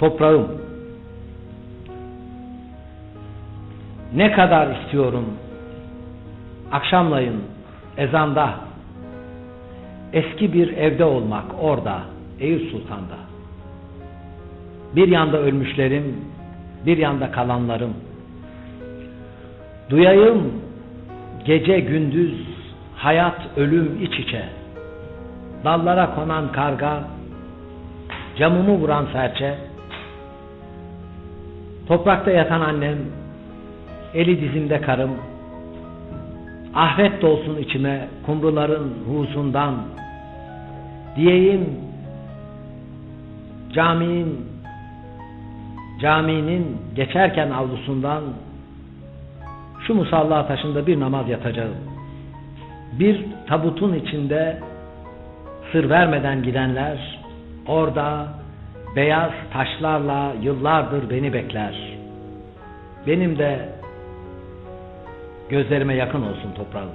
toprağım. Ne kadar istiyorum akşamlayın ezanda eski bir evde olmak orada Eyüp Sultan'da. Bir yanda ölmüşlerim, bir yanda kalanlarım. Duyayım gece gündüz hayat ölüm iç içe. Dallara konan karga, camımı vuran serçe, toprakta yatan annem, eli dizimde karım, ahret dolsun içime kumruların husundan, diyeyim caminin caminin geçerken avlusundan şu musalla taşında bir namaz yatacağım. Bir tabutun içinde sır vermeden gidenler orada beyaz taşlarla yıllardır beni bekler. Benim de gözlerime yakın olsun toprağım.